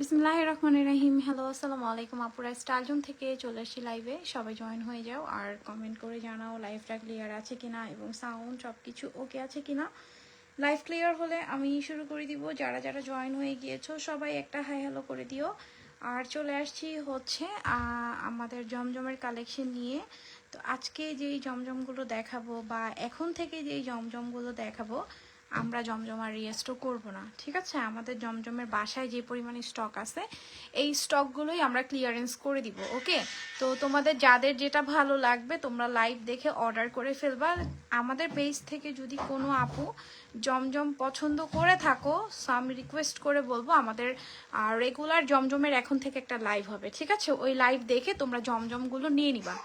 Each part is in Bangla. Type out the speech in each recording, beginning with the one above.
বিসমুল্লাহ রহমান রাহিম হ্যালো আসসালামু আলাইকুম আপুরা স্টারজুম থেকে চলে আসছি লাইভে সবাই জয়েন হয়ে যাও আর কমেন্ট করে জানাও লাইভটা ক্লিয়ার আছে কিনা এবং সাউন্ড সব কিছু ওকে আছে কিনা। লাইভ ক্লিয়ার হলে আমি শুরু করে দিব। যারা যারা জয়েন হয়ে গিয়েছো, সবাই একটা হাই হ্যালো করে দিও। আর চলে আসছি হচ্ছে আমাদের জমজমের কালেকশন নিয়ে। তো আজকে যেই জমজমগুলো দেখাবো বা এখন থেকে যেই জমজমগুলো দেখাবো আমরা জমজম আর রিয়েস্টও করব না, ঠিক আছে? আমাদের জমজমের বাসায় যে পরিমাণে স্টক আছে, এই স্টকগুলোই আমরা ক্লিয়ারেন্স করে দিব ওকে তো তোমাদের যাদের যেটা ভালো লাগবে, তোমরা লাইভ দেখে অর্ডার করে ফেলবা। আমাদের পেজ থেকে যদি কোনো আপু জমজম পছন্দ করে থাকো আমি রিকোয়েস্ট করে বলব, আমাদের রেগুলার জমজমের এখন থেকে একটা লাইভ হবে, ঠিক আছে? ওই লাইভ দেখে তোমরা জমজমগুলো নিয়ে নিবা।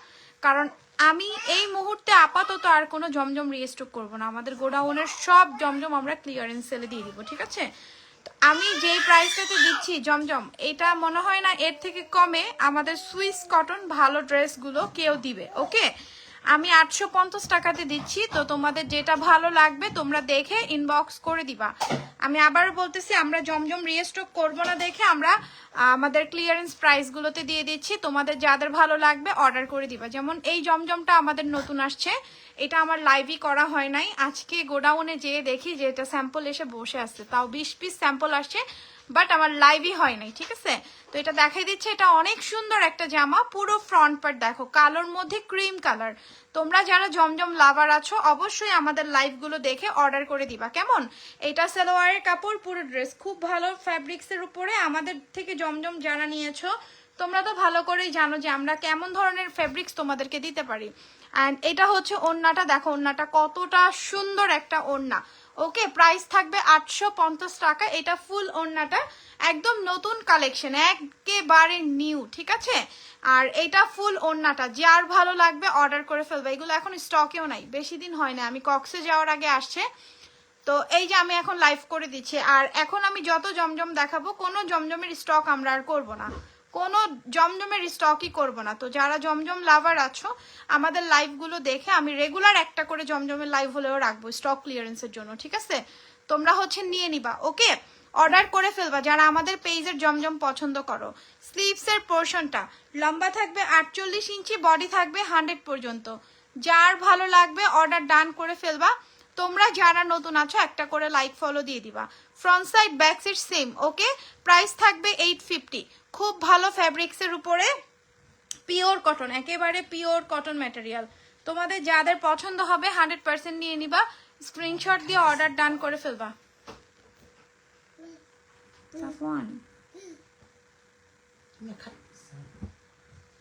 কারণ আমি এই মুহূর্তে আপাতত আর কোনো জমজম রিস্টক করব না। আমাদের গোডাউনের সব জমজম আমরা ক্লিয়ারেন্স সেলে দিয়ে দিব, ঠিক আছে? আমি যেই প্রাইসটাতে দিচ্ছি জমজম, এটা মনে হয় না এর থেকে কমে আমাদের সুইস কটন ভালো ড্রেসগুলো কেউ দিবে ওকে আমি আটশো পঞ্চাশ টাকাতে দিচ্ছি, তো তোমাদের যেটা ভালো লাগবে তোমরা দেখে ইনবক্স করে দিবা। আমি আবার বলতেছি, আমরা জমজম রিস্টক করব না দেখে আমরা আমাদের ক্লিয়ারেন্স প্রাইসগুলোতে দিয়ে দিচ্ছি। তোমাদের যাদের ভালো লাগবে অর্ডার করে দিবা। যেমন এই জমজমটা আমাদের নতুন আসছে, এটা আমার লাইভই করা হয় নাই। আজকে গোডাউনে যেয়ে দেখি যে এটা স্যাম্পল এসে বসে আছে। তাও বিশ পিস স্যাম্পল আসছে। বাট আমার লাইভই হয় নাই, ঠিক আছে? তো এটা দেখাই দিচ্ছে, এটা অনেক সুন্দর একটা জামা, পুরো ফ্রন্ট পার্ট দেখো, কালোর মধ্যে ক্রিম কালার তোমরা যারা জমজম লাভার আছো, অবশ্যই আমাদের লাইভগুলো দেখে অর্ডার করে দিবা, কেমন? এটা সালোয়ারের কাপড়, পুরো ড্রেস খুব ভালো ফ্যাব্রিক্সের উপরে আমাদের থেকে জমজম যারা নিয়েছো, তোমরা তো ভালো করেই জানো যে আমরা কেমন ধরনের ফেব্রিক্স তোমাদেরকে দিতে পারি। অ্যান্ড এটা হচ্ছে ওড়নাটা, দেখো ওড়নাটা কতটা সুন্দর একটা ওড়না। ওকে প্রাইস থাকবে আটশো পঞ্চাশ টাকা। এটা ফুল ওড়নাটা। একদম নতুন কালেকশন একেবারে নিউ ঠিক আছে? আর এটা ফুল ওড়নাটা। যার ভালো লাগবে অর্ডার করে ফেলবে। এগুলো এখন স্টকেও নাই, বেশি দিন হয় না। আমি কক্সে যাওয়ার আগে আসছে। তো এই যে আমি এখন লাইভ করে দিচ্ছি। আর এখন আমি যত জমজম দেখাবো, কোনো জমজমের স্টক আমরা আর করব না। কোনো জমজমের স্টকই করব না। তো যারা জমজম লাভার আছো, আমাদের লাইভগুলো দেখে আমি রেগুলার একটা করে জমজমের লাইভ হলেও রাখব স্টক ক্লিয়ারেন্সের জন্য, ঠিক আছে? তোমরা হচ্ছে নিয়ে নিবা, ওকে? অর্ডার করে ফেলবা, যারা আমাদের পেজের জমজম পছন্দ করো। স্লিভসের পোর্শনটা লম্বা থাকবে আটচল্লিশ ইঞ্চি বডি থাকবে হান্ড্রেড পর্যন্ত। যার ভালো লাগবে অর্ডার ডান করে ফেলবা। তোমরা যারা নতুন আছো একটা করে লাইক ফলো দিয়ে দিবা। Front side back side same okay price থাকবে এইট ফিফটি খুব ভালো ফ্যাব্রিক্সের উপরে পিওর কটন একেবারে পিওর কটন ম্যাটেরিয়াল তোমাদের যাদের পছন্দ হবে হান্ড্রেড পার্সেন্ট নিয়ে নিবা। স্ক্রিনশট দিয়ে অর্ডার ডান করে ফেলবা। সাফওয়ান তুমি খাইতেছে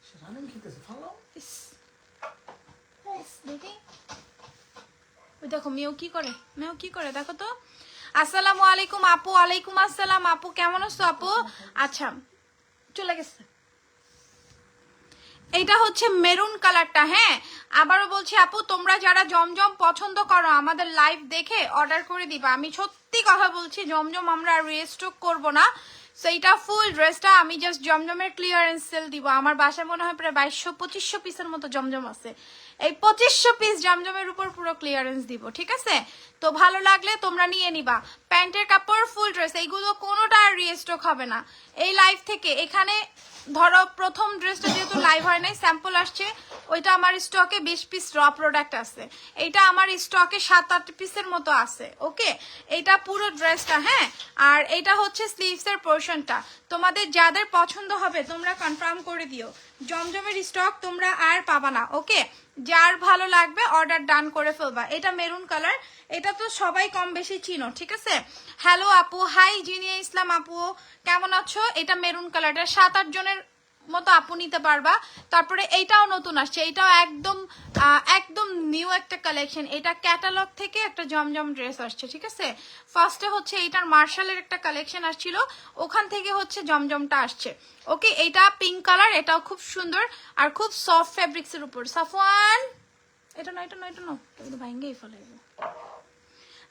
সেটা আমি খেতেছে ভালো ইস, ইস, দেখি দেখো, মেয়েও কি করে? মেয়েও কি করে? দেখো তো। আসসালামু আলাইকুম আপু, আলাইকুম আসসালাম আপু, কেমন আছো আপু? আচ্ছা চলে গেছে। এটা হচ্ছে মেরুন কালারটা হ্যাঁ? আবারও বলছি আপু, তোমরা যারা জমজম পছন্দ করো, আমাদের লাইভ দেখে অর্ডার করে দিবা। আমি সত্যি কথা বলছি, জমজম আমরা রিস্টক করব না। সেইটা ফুল ড্রেসটা আমি জাস্ট জমজমের ক্লিয়ারেন্স সেল দিব। আমার বাসায় মনে হয় প্রায় বাইশশো, পঁচিশশো পিসের মতো জমজম আছে। এই পঁচিশশো পিস জমজমের উপর পুরো ক্লিয়ারেন্স দিব, ঠিক আছে? তো ভালো লাগলে তোমরা নিয়ে নিবা। প্যান্টের কাপড় ফুল ড্রেস এইগুলো কোনোটা আর রিস্টক হবে না। এই লাইভ থেকে এখানে ধরো প্রথম ড্রেসটা যেহেতু লাইভ হয় নাই স্যাম্পল আসছে, ওইটা আমার স্টকে বিশ পিস র প্রোডাক্ট আছে। এইটা আমার স্টকে সাত আট পিসের মতো আছে ওকে এইটা পুরো ড্রেসটা হ্যাঁ? আর এটা হচ্ছে স্লিভসের পোর্শনটা তোমাদের যাদের পছন্দ হবে, তোমরা কনফার্ম করে দিও। জমজমের স্টক তোমরা আর পাবা না ওকে যার ভালো লাগবে অর্ডার ডান করে ফেলবা। এটা মেরুন কালার এটা তো সবাই কম বেশি চিনো, ঠিক আছে? হ্যালো আপু হাই জিনিয়া ইসলাম আপু, কেমন আছো? এটা মেরুন কালারটা সাত আট জনের মতো আপু নিতে পারবা। তারপরে এইটাও নতুন আসছে। এইটাও একদম একদম নিউ একটা কালেকশন এটা ক্যাটালগ থেকে একটা জমজম ড্রেস আসছে, ঠিক আছে? ফার্স্টে হচ্ছে এইটার মার্শালের একটা কালেকশন আসছিল। ওখান থেকে হচ্ছে জমজমটা আসছে। ওকে এইটা পিঙ্ক কালার এটাও খুব সুন্দর। আর খুব সফট ফ্যাব্রিক্স এর উপর। সাফওয়ান! এটা না এটা না এটা না এটা ভাঙ্গেই ফেলে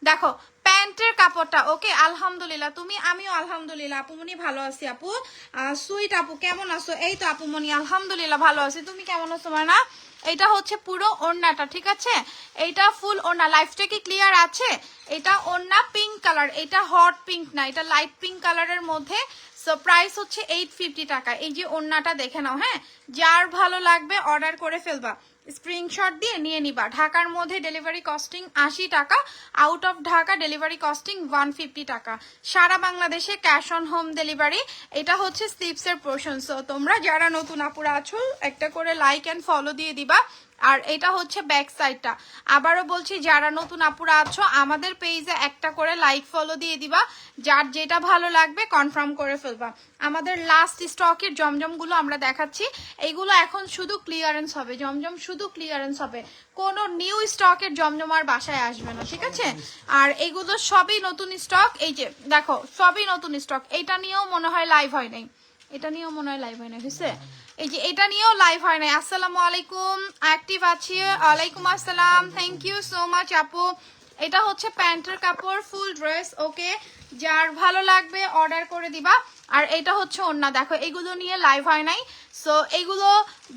দেখো প্যান্টের কাপড়টা। ওকে, আলহামদুলিল্লাহ। তুমি, আমিও আলহামদুলিল্লাহ। আপুমনি ভালো আছি, আপু। সুইট আপু, কেমন আছো? এই তো আপুমনি আলহামদুলিল্লাহ ভালো আছি। তুমি কেমন আছো না এটা হচ্ছে পুরো ওড়নাটা, ঠিক আছে? এইটা ফুল ওড়না। লাইফটা কি ক্লিয়ার আছে? এটা ওড়না পিঙ্ক কালার। এটা হট পিঙ্ক না, এটা লাইট পিঙ্ক কালারের মধ্যে সো প্রাইস হচ্ছে এইট ফিফটি টাকা। এই যে ওড়নাটা দেখে নাও হ্যাঁ? যার ভালো লাগবে অর্ডার করে ফেলবা। স্ক্রিনশট দিয়ে নিয়ে নিবা। ঢাকার মধ্যে ডেলিভারি কস্টিং আশি টাকা out of Dhaka delivery costing one fifty টাকা। সারা বাংলাদেশে ক্যাশ অন হোম ডেলিভারি এটা হচ্ছে স্লিপসের পোর্শন সো তোমরা যারা নতুন আপুরা আছো, একটা করে লাইক অ্যান্ড ফলো দিয়ে দিবা। আর এটা হচ্ছে ব্যাক সাইডটা আবারও বলছি, যারা নতুন আপুরা আছো, আমাদের পেজে একটা করে লাইক ফলো দিয়ে দিবা। যার যেটা ভালো লাগবে কনফার্ম করে ফেলবা। আমাদের লাস্ট স্টকের জমজমগুলো আমরা দেখাচ্ছি। এইগুলো এখন শুধু ক্লিয়ারেন্স হবে। জমজম শুধু ক্লিয়ারেন্স হবে। কোনো নিউ স্টকের জমজম আর বাসায় আসবে না, ঠিক আছে? আর এগুলো সবই নতুন স্টক এই যে, দেখো, সবই নতুন স্টক এটা নিয়েও মনে হয় লাইভ হয় নাই। এটা নিয়েও মনে হয় লাইভ হয় না হয়েছে এই যে এটা নিয়েও লাইভ হয় নাই। আসসালামু আলাইকুম অ্যাক্টিভ আছি। ওয়ালাইকুম আসসালাম। থ্যাংক ইউ সো মাচ আপু। এটা হচ্ছে প্যান্টের কাপড় ফুল ড্রেস ওকে যার ভালো লাগবে অর্ডার করে দিবা। আর এটা হচ্ছে ওন্না দেখো, এগুলো নিয়ে লাইভ হয় নাই। সো এগুলো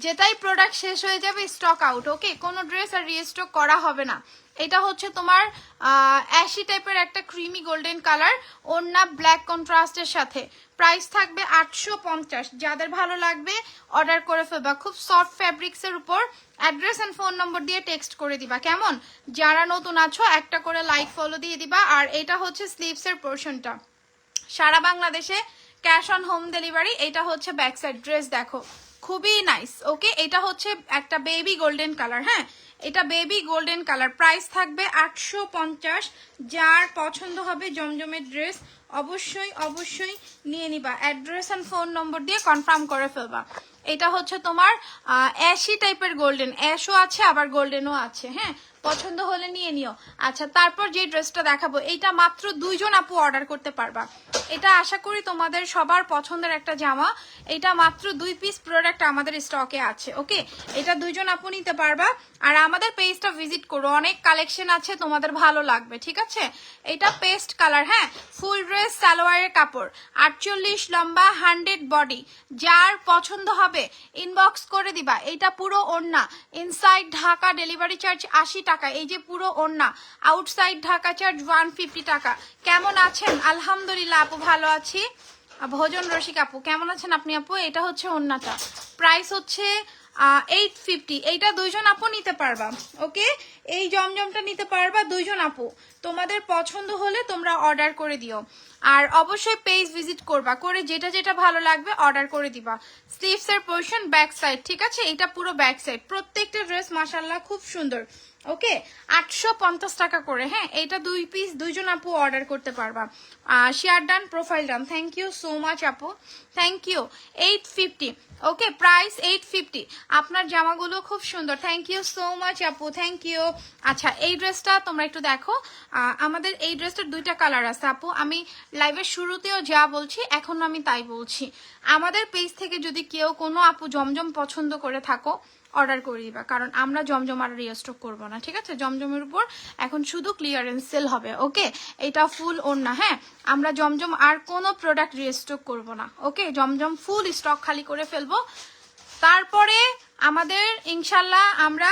যেটাই প্রোডাক্ট শেষ হয়ে যাবে স্টক আউট ওকে কোনো ড্রেস আর রিস্টক করা হবে না। এটা হচ্ছে তোমার অ্যাশি টাইপের একটা ক্রিমি গোল্ডেন কালার ওন্না ব্ল্যাক কন্ট্রাস্টের সাথে। প্রাইস থাকবে আটশো পঞ্চাশ। যাদের ভালো লাগবে অর্ডার করে ফেলবা। খুব সফট ফ্যাব্রিক্সের উপর অ্যাড্রেস অ্যান্ড ফোন নম্বর দিয়ে টেক্সট করে দিবা। কেমন? যারা নতুন আছো, একটা করে লাইক ফলো দিয়ে দিবা। আর এটা হচ্ছে স্লিভসের পোর্শনটা সারা বাংলাদেশে ক্যাশ অন হোম ডেলিভারি, এটা হচ্ছে ব্যাক সাইড ড্রেস দেখো। খুবই নাইস ওকে এটা হচ্ছে একটা বেবি গোল্ডেন কালার হ্যাঁ? এটা বেবি গোল্ডেন কালার প্রাইস থাকবে আটশো পঞ্চাশ। যার পছন্দ হবে জমজমের ড্রেস অবশ্যই অবশ্যই নিয়ে নিবা। অ্যাড্রেস অ্যান্ড ফোন নম্বর দিয়ে কনফার্ম করে ফেলবা। এটা হচ্ছে তোমার অ্যাশি টাইপের গোল্ডেন অ্যাশও আছে, আবার গোল্ডেনও আছে হ্যাঁ? পছন্দ হলে নিয়ে নিও। আচ্ছা তারপর যে ড্রেসটা দেখাবো, এইটা মাত্র দুইজন আপু অর্ডার করতে পারবা। এটা আশা করি তোমাদের সবার পছন্দের একটা জামা। এটা মাত্র দুই পিস প্রোডাক্ট আমাদের স্টকে আছে ওকে এটা দুইজন আপু নিতে পারবা। আর আমাদের পেজটা ভিজিট করো, অনেক কালেকশন আছে, তোমাদের ভালো লাগবে, ঠিক আছে? এটা পেস্ট কালার হ্যাঁ? ফুল ড্রেস সালোয়ারের কাপড়। আটচল্লিশ লম্বা হান্ড্রেড বডি যার পছন্দ হবে ইনবক্স করে দিবা। এটা পুরো ওড়না। ইনসাইড ঢাকা ডেলিভারি চার্জ আশি টাকা। এই যে পুরো ওড়না। Outside Dhaka charge one fifty টাকা। কেমন আছেন? আলহামদুলিল্লাহ, আপু ভালো আছি। ভোজন রসিক আপু, কেমন আছেন আপনি আপু? এটা হচ্ছে ওড়নাটা। প্রাইস হচ্ছে এইট ফিফটি এইটা দুইজন আপু নিতে পারবা, ওকে? এই জমজমটা নিতে পারবা দুইজন আপু। তোমাদের পছন্দ হলে তোমরা অর্ডার করে দিও। আর অবশ্যই পেজ ভিজিট করবা, করে যেটা যেটা ভালো লাগবে অর্ডার করে দিবা। স্লিভস এর পোর্শন ব্যাক সাইড ঠিক আছে? এটা পুরো ব্যাক সাইড প্রত্যেকটা ড্রেস মাসাল্লাহ খুব সুন্দর। ওকে, আটশো পঞ্চাশ টাকা করে হ্যাঁ এটা দুই পিস দুইজন আপু অর্ডার করতে পারবা। Share done profile done thank you so much আপু। Thank you eight fifty okay price eight fifty আপনার জামাগুলো খুব সুন্দর। থ্যাংক ইউ সো মাচ আপু থ্যাংক ইউ আচ্ছা এই ড্রেসটা তোমরা একটু দেখো। আমাদের এই ড্রেসটার দুইটা কালার আছে, আপু। আমি লাইভের শুরুতেও যা বলছি এখন আমি তাই বলছি। আমাদের পেজ থেকে যদি কেউ কোনো আপু জমজম পছন্দ করে থাকো অর্ডার করে দিবা। কারণ আমরা জমজম আর রিস্টক করব না, ঠিক আছে? জমজমের উপর এখন শুধু ক্লিয়ারেন্স সেল হবে ওকে এটা ফুল ওড়না হ্যাঁ? আমরা জমজম আর কোনো প্রোডাক্ট রিস্টক করব না ওকে জমজম ফুল স্টক খালি করে ফেলব। তারপরে আমাদের, ইনশাল্লাহ আমরা,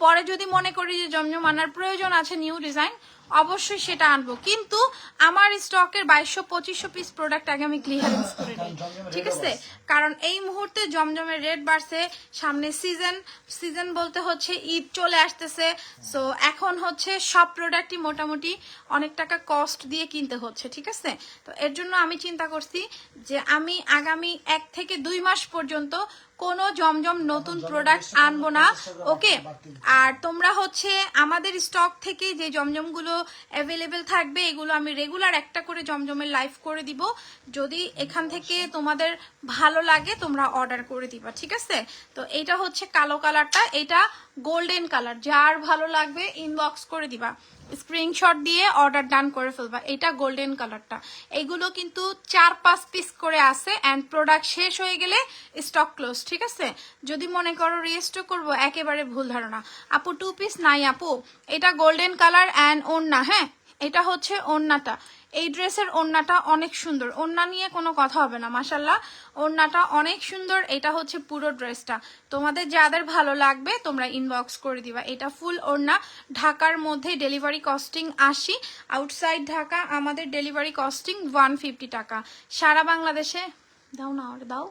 পরে যদি মনে করি যে জমজম আনার প্রয়োজন আছে নিউ ডিজাইন অবশ্যই সেটা আনব। কিন্তু আমার স্টকের বাইশশো, পঁচিশশো পিস প্রোডাক্ট আগে আমি ক্লিয়ারেন্স করে নিই। ঠিক আছে? কারণ এই মুহূর্তে জমজমের রেট বাড়ছে। সামনে সিজন সিজন বলতে হচ্ছে ঈদ চলে আসতেছে। সো এখন হচ্ছে সব প্রোডাক্টই মোটামুটি অনেক টাকা কস্ট দিয়ে কিনতে হচ্ছে। ঠিক আছে? তো এর জন্য আমি চিন্তা করছি যে আমি আগামী এক থেকে দুই মাস পর্যন্ত কোনো জমজম নতুন প্রোডাক্ট আনব না। ওকে আর তোমরা হচ্ছে আমাদের স্টক থেকে যে জমজমগুলো অ্যাভেলেবেল থাকবে, এগুলো আমি রেগুলার একটা করে জমজমের লাইভ করে দিব। যদি এখান থেকে তোমাদের ভালো লাগে, তোমরা অর্ডার করে দিবা, ঠিক আছে? তো এটা হচ্ছে কালো কালারটা এটা গোল্ডেন কালার। যার ভালো লাগবে ইনবক্স করে দিবা। স্ক্রিনশট দিয়ে অর্ডার ডান করে ফেলবা। এটা গোল্ডেন কালারটা। এগুলো কিন্তু চার পাঁচ পিস করে আছে অ্যান্ড প্রোডাক্ট শেষ হয়ে গেলে স্টক ক্লোজ ঠিক আছে? যদি মনে করো রিস্টক করব, একেবারে ভুল ধারণা। আপু টু পিস নাই আপু। এটা গোল্ডেন কালার অ্যান্ড ওড়না হ্যাঁ? এটা হচ্ছে ওড়নাটা। এই ড্রেসের ওড়নাটা অনেক সুন্দর। ওড়না নিয়ে কোনো কথা হবে না মাসাল্লাহ ওড়নাটা অনেক সুন্দর, এটা হচ্ছে পুরো ড্রেসটা। তোমাদের যাদের ভালো লাগবে, তোমরা ইনবক্স করে দিবা। এটা ফুল ওড়না, ঢাকার মধ্যে ডেলিভারি কস্টিং আশি আউটসাইড ঢাকা, আমাদের ডেলিভারি কস্টিং ওয়ান ফিফটি টাকা। সারা বাংলাদেশে, দাও না আর দাও।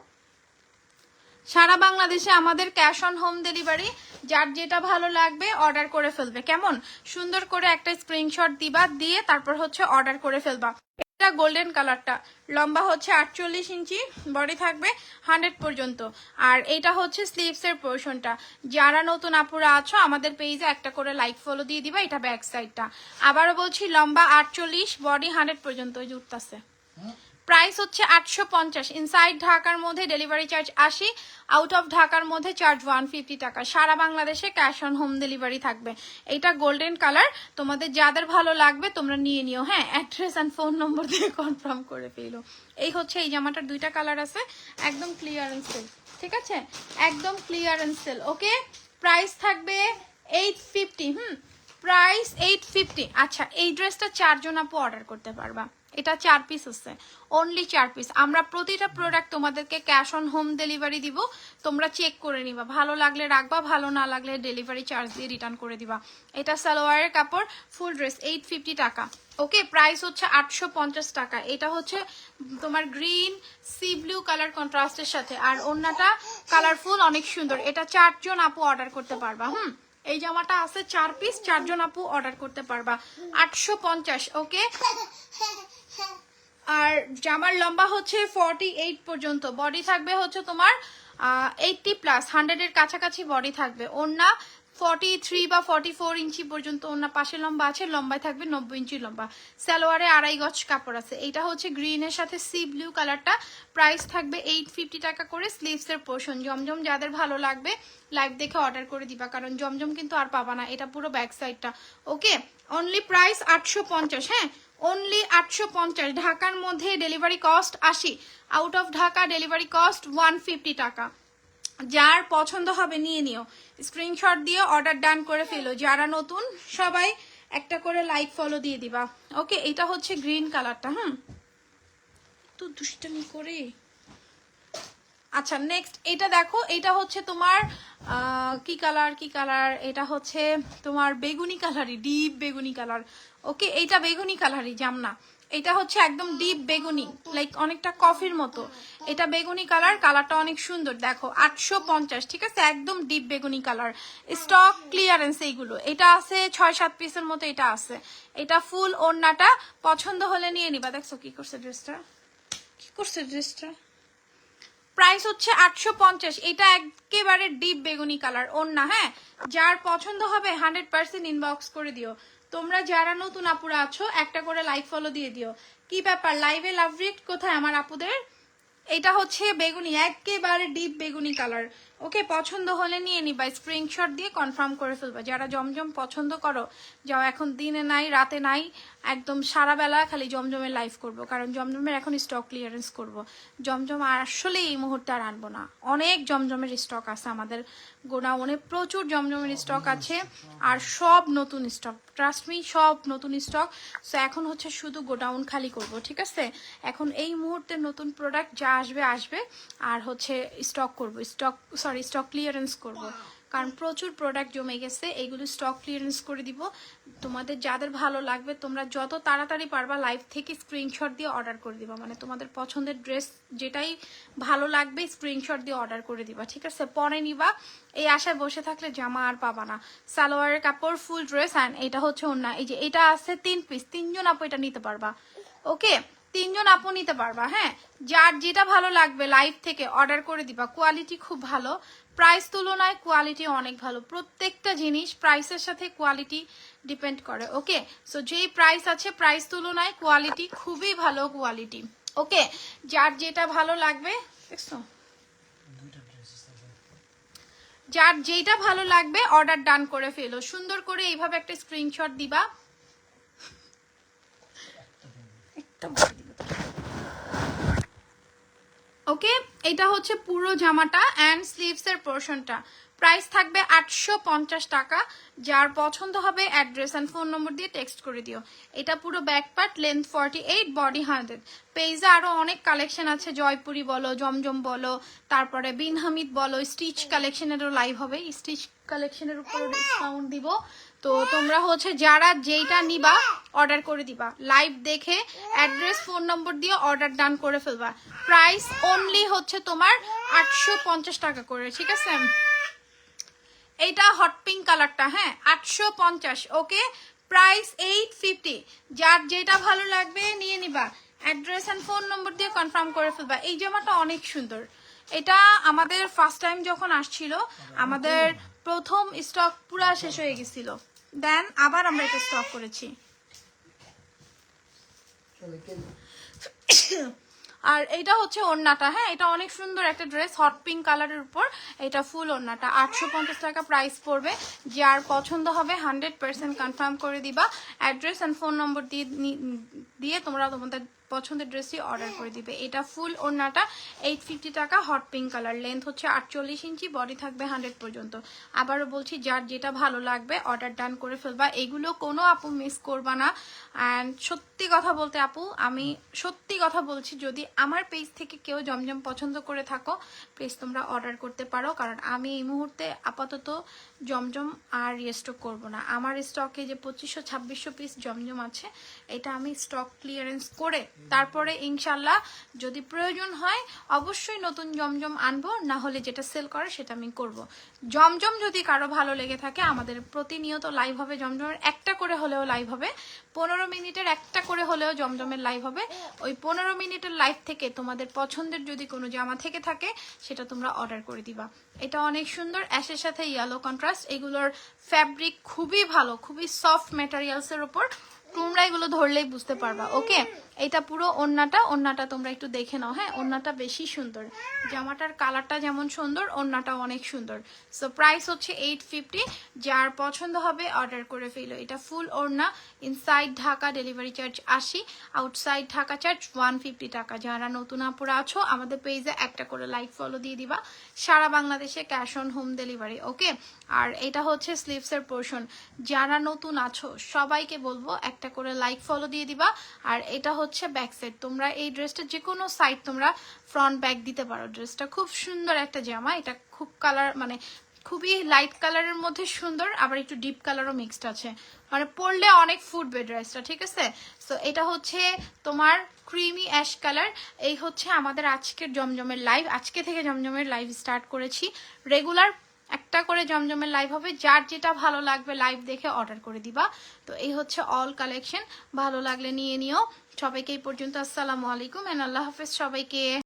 সারা বাংলাদেশে আমাদের ক্যাশ অন হোম ডেলিভারি, যার যেটা ভালো লাগবে অর্ডার করে ফেলবে। কেমন? সুন্দর করে একটা স্ক্রিনশট দিবা, দিয়ে তারপর হচ্ছে অর্ডার করে ফেলবা। এটা গোল্ডেন কালারটা। লম্বা হচ্ছে আটচল্লিশ ইঞ্চি, বডি থাকবে হান্ড্রেড পর্যন্ত। আর এটা হচ্ছে স্লিভস এর পোর্শনটা। যারা নতুন আপুরা আছো, আমাদের পেজে একটা করে লাইক ফলো দিয়ে দিবা, এটা ব্যাক সাইডটা আবারও বলছি, লম্বা আটচল্লিশ, বডি হান্ড্রেড পর্যন্ত জুটতাছে প্রাইস হচ্ছে আটশো পঞ্চাশ। ইনসাইড ঢাকার মধ্যে ডেলিভারি চার্জ আশি আউট অফ ঢাকার মধ্যে চার্জ ওয়ান ফিফটি টাকা। সারা বাংলাদেশে ক্যাশ অন হোম ডেলিভারি থাকবে। এটা গোল্ডেন কালার তোমাদের যাদের ভালো লাগবে, তোমরা নিয়ে নিও। হ্যাঁ অ্যাড্রেস অ্যান্ড ফোন নম্বর দিয়ে কনফার্ম করে ফেলো। এই হচ্ছে এই জামাটার দুইটা কালার আছে। একদম ক্লিয়ারেন্স সেল ঠিক আছে? একদম ক্লিয়ারেন্স সেল ওকে? প্রাইস থাকবে eight fifty hmm? Price eight fifty আচ্ছা এই ড্রেসটা চারজন আপু অর্ডার করতে পারবা। এটা চার পিস আছে। অনলি চার পিস আমরা প্রতিটা প্রোডাক্ট তোমাদেরকে ক্যাশ অন হোম ডেলিভারি দিব, তোমরা চেক করে নিবা। ভালো লাগলে রাখবা, ভালো না লাগলে ডেলিভারি চার্জ দিয়ে রিটার্ন করে দিবা। এটা সালোয়ারের কাপড় ফুল ড্রেস এইট ফিফটি টাকা। ওকে প্রাইস হচ্ছে আটশো পঞ্চাশ টাকা। এটা হচ্ছে তোমার গ্রিন সি ব্লু কালার কন্ট্রাস্টের সাথে। আর অন্যটা কালারফুল অনেক সুন্দর। এটা চারজন আপু অর্ডার করতে পারবা, হুম? এই জামাটা আছে চার পিস চারজন আপু অর্ডার করতে পারবা। আটশো পঞ্চাশ ওকে আর জামার লম্বা হচ্ছে ফর্টি এইট পর্যন্ত। বডি থাকবে হচ্ছে তোমার এইটটি প্লাস হান্ড্রেডের কাছাকাছি বডি থাকবে। ওন্না ফর্টি থ্রি বা ফর্টি ফোর ইঞ্চি পর্যন্ত ওনার পাশে লম্বা আছে, লম্বায় থাকবে নব্বই ইঞ্চি লম্বা। সালোয়ারে আড়াই গজ কাপড় আছে। এটা হচ্ছে গ্রিনের সাথে সি ব্লু কালারটা প্রাইস থাকবে এইট ফিফটি টাকা করে স্লিভস এর পোর্শন জমজম যাদের ভালো লাগবে লাইভ দেখে অর্ডার করে দিবা। কারণ জমজম কিন্তু আর পাবা না। এটা পুরো ব্যাক সাইডটা ওকে অনলি প্রাইস আটশো পঞ্চাশ হ্যাঁ? অনলি আটশো পঞ্চাশ, ঢাকার মধ্যে ডেলিভারি কস্ট আশি out of Dhaka delivery cost one fifty টাকা। যার পছন্দ হবে নিয়ে নিও। স্ক্রিনশট দিয়ে অর্ডার ডান করে ফেলো। যারা নতুন, সবাই একটা করে লাইক ফলো দিয়ে দিবা। ওকে এটা হচ্ছে গ্রিন কালারটা হ্যাঁ তো দুষ্টামি করে। আচ্ছা নেক্সট এটা দেখো, এটা হচ্ছে তোমার কি কালার কি কালার এটা হচ্ছে তোমার বেগুনি কালারই ডিপ বেগুনি কালার ওকে এইটা বেগুনি কালারই জামনা এটা হচ্ছে একদম ডিপ বেগুনি লাইক অনেকটা কফির মতো। এটা বেগুনি কালার কালারটা অনেক সুন্দর। দেখো, আটশো পঞ্চাশ, ঠিক আছে? একদম ডিপ বেগুনি কালার স্টক ক্লিয়ারেন্স এইগুলো। এটা আছে ছয় সাত পিসের মতো, এটা আছে। এটা ফুল ওড়নাটা, পছন্দ হলে নিয়ে নিবা। দেখছ কি করছে ড্রেসটা কি করছে ড্রেসটা প্রাইস হচ্ছে আটশো পঞ্চাশ। এটা একেবারে ডিপ বেগুনি কালার না হ্যাঁ? যার পছন্দ হবে হান্ড্রেড পার্সেন্ট ইনবক্স করে দিও। তোমরা যারা নতুন আপুরা আছো, একটা করে লাইক ফলো দিয়ে দিও। কি ব্যাপার? লাইভে লাভ রিট কোথায় আমার আপুদের? এটা হচ্ছে বেগুনি, একেবারে ডিপ বেগুনি কালার ওকে পছন্দ হলে নিয়ে নিবা স্ক্রিনশট দিয়ে কনফার্ম করে ফেলবা। যারা জমজম পছন্দ করো, যাও এখন দিনে নাই, রাতে নাই, একদম সারা বেলা খালি জমজমের লাইভ করব। কারণ জমজমের এখন স্টক ক্লিয়ারেন্স করব। জমজম আসলে এই মুহূর্তে আর আনব না। অনেক জমজমের স্টক আছে আমাদের গোডাউনে। প্রচুর জমজমের স্টক আছে আর সব নতুন স্টক ট্রাস্ট মি সব নতুন স্টক সো এখন হচ্ছে শুধু গোডাউন খালি করব, ঠিক আছে? এখন এই মুহূর্তে নতুন প্রোডাক্ট যা আসবে আসবে। আর হচ্ছে স্টক করব। স্টক সরি স্টক ক্লিয়ারেন্স করব। কারণ প্রচুর প্রোডাক্ট জমে গেছে এইগুলো স্টক ক্লিয়ারেন্স করে দিব। তোমাদের যাদের ভালো লাগবে, তোমরা যত তাড়াতাড়ি পারবা লাইভ থেকে স্ক্রিনশট দিয়ে অর্ডার করে দিবা। মানে তোমাদের পছন্দের ড্রেস যেটাই ভালো লাগবে স্ক্রিনশট দিয়ে অর্ডার করে দিবা, ঠিক আছে? পরে নিবা। এই আশায় বসে থাকলে জামা আর পাবা না। সালোয়ারের কাপড় ফুল ড্রেস অ্যান্ড এটা হচ্ছে অন্য এই যে এটা আছে তিন পিস তিনজন আপু এটা নিতে পারবা। ওকে তিনজন আপু নিতে পারবা হ্যাঁ? যার যেটা ভালো লাগবে লাইভ থেকে অর্ডার করে দিবা। কোয়ালিটি খুব ভালো। প্রাইস তুলনায় কোয়ালিটি অনেক ভালো। প্রত্যেকটা জিনিস প্রাইসের সাথে কোয়ালিটি ডিপেন্ড করে ওকে সো যেই প্রাইস আছে প্রাইস তুলনায় কোয়ালিটি খুবই ভালো কোয়ালিটি ওকে যার যেটা ভালো লাগবে, দেখছ? যার যেটা ভালো লাগবে অর্ডার ডান করে ফেলো। সুন্দর করে এইভাবে একটা স্ক্রিনশট দিবা। ওকে এটা হচ্ছে পুরো জামাটা অ্যান্ড স্লিভস এর পোর্শনটা প্রাইস থাকবে আটশো পঞ্চাশ টাকা। যার পছন্দ হবে অ্যাড্রেস অ্যান্ড ফোন নম্বর দিয়ে টেক্সট করে দিও। এটা পুরো back part length forty eight body hundred পেজে আরও অনেক কালেকশন আছে, জয়পুরি বলো, জমজম বলো, তারপরে বিন হামিদ বলো স্টিচ কালেকশনেরও লাইভ হবে। স্টিচ কালেকশনের উপর ডিসকাউন্ট দিব। তো তোমরা হচ্ছে যারা যেইটা নিবা অর্ডার করে দিবা। লাইভ দেখে অ্যাড্রেস ফোন নম্বর দিয়ে অর্ডার ডান করে ফেলবা। প্রাইস অনলি হচ্ছে তোমার আটশো পঞ্চাশ টাকা করে, ঠিক আছে? এইটা হট পিঙ্ক কালারটা হ্যাঁ? আটশো পঞ্চাশ ওকে প্রাইস এইট ফিফটি যার যেটা ভালো লাগবে নিয়ে নিবা। অ্যাড্রেস অ্যান্ড ফোন নম্বর দিয়ে কনফার্ম করে ফেলবা। এই জামাটা অনেক সুন্দর। এটা আমাদের ফার্স্ট টাইম যখন আসছিল, আমাদের প্রথম স্টক পুরা শেষ হয়ে গেছিল। দেন আবার আমরা এটা স্টক করেছি। আর এটা হচ্ছে ওড়নাটা হ্যাঁ এটা অনেক সুন্দর একটা ড্রেস হট পিঙ্ক কালারের উপর এটা ফুল ওড়নাটা। আটশো পঞ্চাশ টাকা প্রাইস পড়বে। যার পছন্দ হবে হান্ড্রেড পার্সেন্ট কনফার্ম করে দিবা। অ্যাড্রেস অ্যান্ড ফোন নম্বর দিয়ে দিয়ে তোমরা তোমাদের পছন্দের ড্রেসটি অর্ডার করে দিবে। এটা ফুল ওড়নাটা এইট ফিফটি টাকা হট পিঙ্ক কালার লেন্থ হচ্ছে আটচল্লিশ ইঞ্চি বডি থাকবে হান্ড্রেড পর্যন্ত। আবারও বলছি, যার যেটা ভালো লাগবে অর্ডার ডান করে ফেলবা। এগুলো কোনো আপু মিস করবা না। অ্যান্ড সত্যি কথা বলতে আপু, আমি সত্যি কথা বলছি, যদি আমার পেজ থেকে কেউ জমজম পছন্দ করে থাকো প্লিজ তোমরা অর্ডার করতে পারো। কারণ আমি এই মুহূর্তে আপাতত জমজম আর রিস্টক করব না। আমার স্টকে যে পঁচিশশো, ছাব্বিশশো পিস জমজম আছে, এটা আমি স্টক ক্লিয়ারেন্স করে তারপরে ইনশাল্লাহ যদি প্রয়োজন হয়, অবশ্যই নতুন জমজম আনব, না হলে যেটা সেল করে সেটা আমি করব। জমজম যদি কারও ভালো লেগে থাকে, আমাদের প্রতিনিয়ত লাইভ হবে জমজমের, একটা করে হলেও লাইভ হবে। পনেরো মিনিটের একটা করে হলেও জমজমের লাইভ হবে। ওই পনেরো মিনিটের লাইভ থেকে তোমাদের পছন্দের যদি কোনো জামা থেকে থাকে, সেটা তোমরা অর্ডার করে দিবা। এটা অনেক সুন্দর, অ্যাশের সাথে ইয়েলো কন্ট্রাস্ট এগুলোর ফ্যাব্রিক খুবই ভালো, খুবই সফট ম্যাটেরিয়ালসের উপর তোমরা এগুলো ধরলেই বুঝতে পারবা, ওকে? এটা পুরো ওন্নাটা ওন্নাটা তোমরা একটু দেখে নাও হ্যাঁ? ওন্নাটা বেশি সুন্দর। জামাটার কালারটা যেমন সুন্দর ওন্নাটা অনেক সুন্দর। সো প্রাইস হচ্ছে এইট ফিফটি যার পছন্দ হবে অর্ডার করে ফেলো। এটা ফুল ওড়না ইনসাইড ঢাকা ডেলিভারি চার্জ আশি outside Dhaka charge one fifty টাকা। যারা নতুন আপুরা আছো, আমাদের পেজে একটা করে লাইক ফলো দিয়ে দিবা। সারা বাংলাদেশে cash on home delivery okay আর এটা হচ্ছে স্লিভসের পোর্শন যারা নতুন আছো, সবাইকে বলব একটা করে লাইক ফলো দিয়ে দিবা। আর এটা হচ্ছে ব্যাক সাইড তোমরা এই ড্রেসটা যে কোনো সাইড তোমরা ফ্রন্ট ব্যাক দিতে পারো। ড্রেসটা খুব সুন্দর একটা জামা। এটা খুব কালার মানে খুবই লাইট কালারের মধ্যে সুন্দর, আবার একটু ডিপ কালারও মিক্সড আছে। মানে পরলে অনেক ফুটবে ড্রেসটা ঠিক আছে? সো এটা হচ্ছে তোমার ক্রিমি অ্যাশ কালার এই হচ্ছে আমাদের আজকের জমজমের লাইভ আজকে থেকে জমজমের লাইভ স্টার্ট করেছি। রেগুলার একটা করে জমজমের লাইভ হবে। যার যেটা ভালো লাগবে লাইভ দেখে অর্ডার করে দিবা। তো এই হচ্ছে অল কালেকশন ভালো লাগলে নিয়ে নিও। সবাইকে এই পর্যন্ত আসসালামু আলাইকুম এন্ড আল্লাহ হাফেজ সবাইকে।